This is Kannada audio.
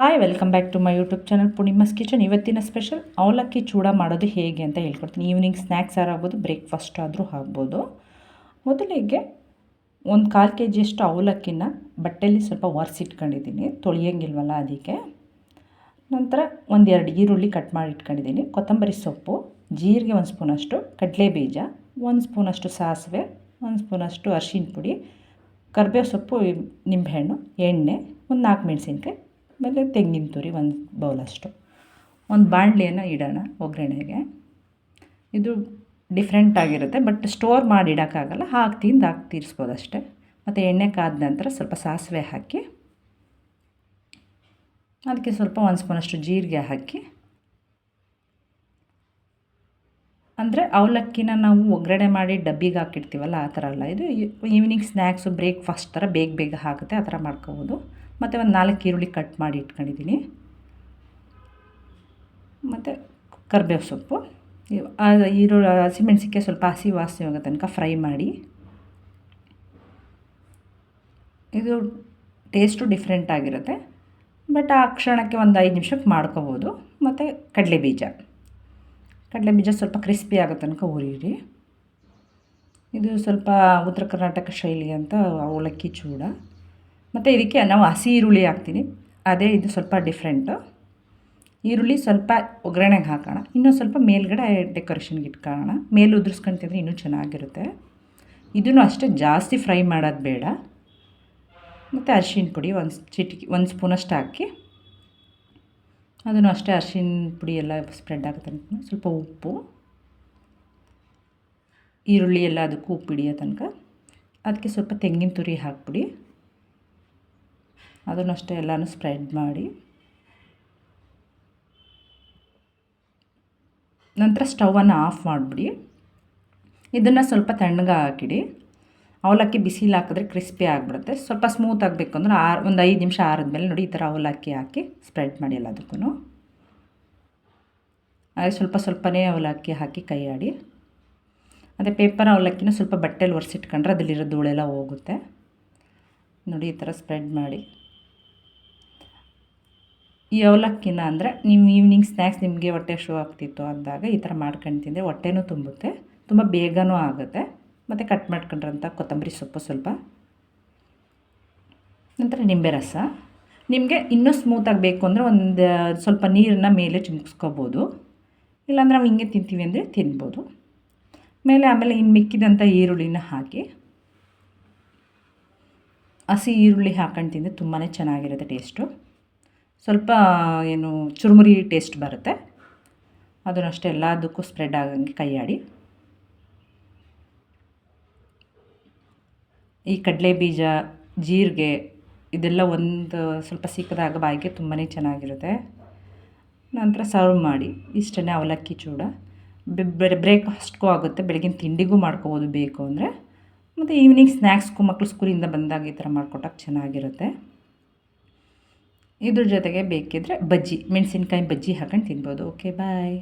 Hi welcome back to my YouTube channel Poornima's kitchen ಇವತ್ತಿನ ಸ್ಪೆಷಲ್ ಅವಲಕ್ಕಿ ಚೂಡ ಮಾಡೋದು ಹೇಗೆ ಅಂತ ಹೇಳ್ಕೊಡ್ತೀನಿ. ಈವ್ನಿಂಗ್ ಸ್ನ್ಯಾಕ್ಸ್ ಆರು ಆಗ್ಬೋದು ಬ್ರೇಕ್ಫಾಸ್ಟ್ ಆದರೂ ಆಗ್ಬೋದು. ಮೊದಲಿಗೆ ಒಂದು ಕಾಲು ಕೆ ಜಿಯಷ್ಟು ಅವಲಕ್ಕಿನ ಬಟ್ಟೆಯಲ್ಲಿ ಸ್ವಲ್ಪ ಒರೆಸಿಟ್ಕೊಂಡಿದ್ದೀನಿ. ತೊಳೆಯೋಂಗಿಲ್ವಲ್ಲ ಅದಕ್ಕೆ ನಂತರ ಒಂದೆರಡು ಈರುಳ್ಳಿ ಕಟ್ ಮಾಡಿ ಇಟ್ಕೊಂಡಿದ್ದೀನಿ. ಕೊತ್ತಂಬರಿ ಸೊಪ್ಪು, ಜೀರಿಗೆ ಒಂದು ಸ್ಪೂನಷ್ಟು, ಕಡಲೆ ಬೀಜ, ಒಂದು ಸ್ಪೂನಷ್ಟು ಸಾಸಿವೆ, ಒಂದು ಸ್ಪೂನಷ್ಟು ಅರಿಶಿನ ಪುಡಿ, ಕರಿಬೇವು ಸೊಪ್ಪು, ನಿಂಬೆಹಣ್ಣು, ಎಣ್ಣೆ, ಒಂದು ನಾಲ್ಕು ಮೆಣಸಿನ್ಕಾಯಿ ಆಮೇಲೆ ತೆಂಗಿನ ತುರಿ ಒಂದು ಬೌಲಷ್ಟು ಒಂದು ಬಾಣಲಿಯನ್ನು ಇಡೋಣ ಒಗ್ಗರಣೆಗೆ. ಇದು ಡಿಫ್ರೆಂಟ್ ಆಗಿರುತ್ತೆ ಬಟ್ ಸ್ಟೋರ್ ಮಾಡಿ ಇಡೋಕ್ಕಾಗಲ್ಲ, ಹಾಕಿ ತಿಂದು ಹಾಕಿ ತೀರಿಸ್ಬೋದು ಅಷ್ಟೇ. ಮತ್ತು ಎಣ್ಣೆ ಕಾದ ನಂತರ ಸ್ವಲ್ಪ ಸಾಸಿವೆ ಹಾಕಿ ಅದಕ್ಕೆ ಸ್ವಲ್ಪ ಒಂದು ಸ್ಪೂನಷ್ಟು ಜೀರಿಗೆ ಹಾಕಿ, ಅಂದರೆ ಅವಲಕ್ಕಿನ ನಾವು ಒಗ್ಗರಣೆ ಮಾಡಿ ಡಬ್ಬಿಗೆ ಹಾಕಿಡ್ತೀವಲ್ಲ ಆ ಥರ ಅಲ್ಲ. ಇದು ಈವ್ನಿಂಗ್ ಸ್ನ್ಯಾಕ್ಸು ಬ್ರೇಕ್ಫಾಸ್ಟ್ ಥರ ಬೇಗ ಬೇಗ ಆಗುತ್ತೆ ಆ ಥರ ಮಾಡ್ಕೋಬೋದು. ಮತ್ತು ಒಂದು ನಾಲ್ಕು ಈರುಳ್ಳಿ ಕಟ್ ಮಾಡಿ ಇಟ್ಕೊಂಡಿದ್ದೀನಿ ಮತ್ತು ಕರ್ಬೇವು ಸೊಪ್ಪು. ಈರುಳ್ಳಿ ಹಸಿಮೆಣಸಿಗೆ ಸ್ವಲ್ಪ ಹಸಿ ವಾಸನೆ ಹೋಗೋ ತನಕ ಫ್ರೈ ಮಾಡಿ. ಇದು ಟೇಸ್ಟು ಡಿಫ್ರೆಂಟ್ ಆಗಿರುತ್ತೆ. ಬಟ್ ಆ ಕ್ಷಣಕ್ಕೆ ಒಂದು ಐದು ನಿಮಿಷಕ್ಕೆ ಮಾಡ್ಕೋಬೋದು. ಮತ್ತು ಕಡಲೆ ಬೀಜ ಕಡಲೆ ಬೀಜ ಸ್ವಲ್ಪ ಕ್ರಿಸ್ಪಿ ಆಗೋ ತನಕ ಹುರಿಯಿರಿ. ಇದು ಸ್ವಲ್ಪ ಉತ್ತರ ಕರ್ನಾಟಕ ಶೈಲಿ ಅಂತ ಅವಲಕ್ಕಿ ಚೂಡ. ಮತ್ತು ಇದಕ್ಕೆ ನಾವು ಹಸಿ ಈರುಳ್ಳಿ ಹಾಕ್ತೀನಿ. ಅದೇ ಇದು ಸ್ವಲ್ಪ ಡಿಫ್ರೆಂಟು ಈರುಳ್ಳಿ ಸ್ವಲ್ಪ ಒಗ್ಗರಣೆಗೆ ಹಾಕೋಣ. ಇನ್ನೂ ಸ್ವಲ್ಪ ಮೇಲ್ಗಡೆ ಡೆಕೋರೇಷನ್ಗೆ ಇಟ್ಕೊಳ್ಳೋಣ. ಮೇಲೆ ಉದುರಿಸ್ಕೊಂಡು ಇನ್ನೂ ಚೆನ್ನಾಗಿರುತ್ತೆ. ಇದನ್ನು ಅಷ್ಟೇ ಜಾಸ್ತಿ ಫ್ರೈ ಮಾಡೋದು ಬೇಡ. ಮತ್ತು ಅರಿಶಿನ ಪುಡಿ ಒಂದು ಚಿಟಿಕೆ, ಒಂದು ಸ್ಪೂನಷ್ಟು ಹಾಕಿ. ಅದನ್ನು ಅಷ್ಟೇ ಅರಿಶಿನ ಪುಡಿ ಎಲ್ಲ ಸ್ಪ್ರೆಡ್ ಆಗುತ್ತೆ ಸ್ವಲ್ಪ ಉಪ್ಪು. ಈರುಳ್ಳಿ ಎಲ್ಲ ಅದಕ್ಕೂ ಉಪ್ಪು ಹಿಡಿಯೋ ತನಕ. ಅದಕ್ಕೆ ಸ್ವಲ್ಪ ತೆಂಗಿನ ತುರಿ ಹಾಕ್ಬಿಡಿ. ಅದನ್ನು ಅಷ್ಟೇ ಎಲ್ಲನೂ ಸ್ಪ್ರೆಡ್ ಮಾಡಿ. ನಂತರ ಸ್ಟವನ್ನು ಆಫ್ ಮಾಡಿಬಿಡಿ. ಇದನ್ನು ಸ್ವಲ್ಪ ತಣ್ಣಗೆ ಹಾಕಿಡಿ. ಅವಲಕ್ಕಿ ಬಿಸಿಲು ಹಾಕಿದ್ರೆ ಕ್ರಿಸ್ಪಿ ಆಗಿಬಿಡುತ್ತೆ. ಸ್ವಲ್ಪ ಸ್ಮೂತ್ ಆಗಬೇಕು ಅಂದ್ರೆ ಒಂದು ಐದು ನಿಮಿಷ ಆರಿದ್ಮೇಲೆ ನೋಡಿ ಈ ಥರ ಅವಲಕ್ಕಿ ಹಾಕಿ ಸ್ಪ್ರೆಡ್ ಮಾಡಿ ಎಲ್ಲದಕ್ಕೂ ಹಾಗೆ ಸ್ವಲ್ಪ ಸ್ವಲ್ಪನೇ ಅವಲಕ್ಕಿ ಹಾಕಿ ಕೈ ಆಡಿ. ಅದೇ ಪೇಪರ್ ಅವಲಕ್ಕಿನ ಸ್ವಲ್ಪ ಬಟ್ಟೆಲಿ ಒರೆಸಿಟ್ಕೊಂಡ್ರೆ ಅದರಲ್ಲಿರೋ ಧೂಳೆಲ್ಲ ಹೋಗುತ್ತೆ. ನೋಡಿ ಈ ಥರ ಸ್ಪ್ರೆಡ್ ಮಾಡಿ. ಈ ಅವಲಕ್ಕಿನ ಅಂದರೆ ನೀವು ಈವ್ನಿಂಗ್ ಸ್ನ್ಯಾಕ್ಸ್ ನಿಮಗೆ ಹೊಟ್ಟೆ ಶೋ ಆಗ್ತಿತ್ತು ಅಂದಾಗ ಈ ಥರ ಮಾಡ್ಕೊಂಡು ತಿಂದರೆ ಹೊಟ್ಟೆನೂ ತುಂಬುತ್ತೆ, ತುಂಬ ಬೇಗನೂ ಆಗುತ್ತೆ. ಮತ್ತು ಕಟ್ ಮಾಡ್ಕೊಂಡ್ರಂಥ ಕೊತ್ತಂಬರಿ ಸೊಪ್ಪು ಸ್ವಲ್ಪ. ನಂತರ ನಿಂಬೆ ರಸ. ನಿಮಗೆ ಇನ್ನೂ ಸ್ಮೂತಾಗಿ ಬೇಕು ಅಂದರೆ ಒಂದು, ಸ್ವಲ್ಪ ನೀರನ್ನ ಮೇಲೆ ಚಿಮ್ಸ್ಕೋಬೋದು. ಇಲ್ಲಾಂದ್ರೆ ನಾವು ಹಿಂಗೆ ತಿಂತೀವಿ ಅಂದರೆ ತಿನ್ಬೋದು. ಮೇಲೆ ಆಮೇಲೆ ಇನ್ನು ಮಿಕ್ಕಿದಂಥ ಈರುಳ್ಳಿನ ಹಾಕಿ. ಹಸಿ ಈರುಳ್ಳಿ ಹಾಕೊಂಡು ತಿಂದರೆ ತುಂಬಾ ಚೆನ್ನಾಗಿರುತ್ತೆ ಟೇಸ್ಟು ಸ್ವಲ್ಪ ಏನು ಚುರುಮುರಿ ಟೇಸ್ಟ್ ಬರುತ್ತೆ. ಅದನ್ನಷ್ಟೇ ಎಲ್ಲದಕ್ಕೂ ಸ್ಪ್ರೆಡ್ ಆಗಂಗೆ ಕೈಯಾಡಿ. ಈ ಕಡಲೆ ಬೀಜ ಜೀರಿಗೆ ಇದೆಲ್ಲ ಒಂದು ಸ್ವಲ್ಪ ಸಿಕ್ಕದಾಗ ಬಾಯಿಗೆ ತುಂಬಾ ಚೆನ್ನಾಗಿರುತ್ತೆ. ನಂತರ ಸರ್ವ್ ಮಾಡಿ. ಇಷ್ಟೇ ಅವಲಕ್ಕಿ ಚೂಡ. ಬ್ರೇಕ್ಫಾಸ್ಟ್ಗೂ ಆಗುತ್ತೆ. ಬೆಳಗಿನ ತಿಂಡಿಗೂ ಮಾಡ್ಕೋಬೋದು ಬೇಕು ಅಂದರೆ. ಮತ್ತು ಈವ್ನಿಂಗ್ ಸ್ನ್ಯಾಕ್ಸ್ಗೂ ಮಕ್ಕಳು ಸ್ಕೂಲಿಂದ ಬಂದಾಗ ಈ ಥರ ಮಾಡಿಕೊಟ್ಟಾಗ ಚೆನ್ನಾಗಿರುತ್ತೆ. ಇದ್ರ ಜೊತೆಗೆ ಬೇಕಿದ್ದರೆ ಬಜ್ಜಿ ಮೆಣಸಿನ್ಕಾಯಿ ಬಜ್ಜಿ ಹಾಕೊಂಡು ತಿನ್ಬೋದು. Okay bye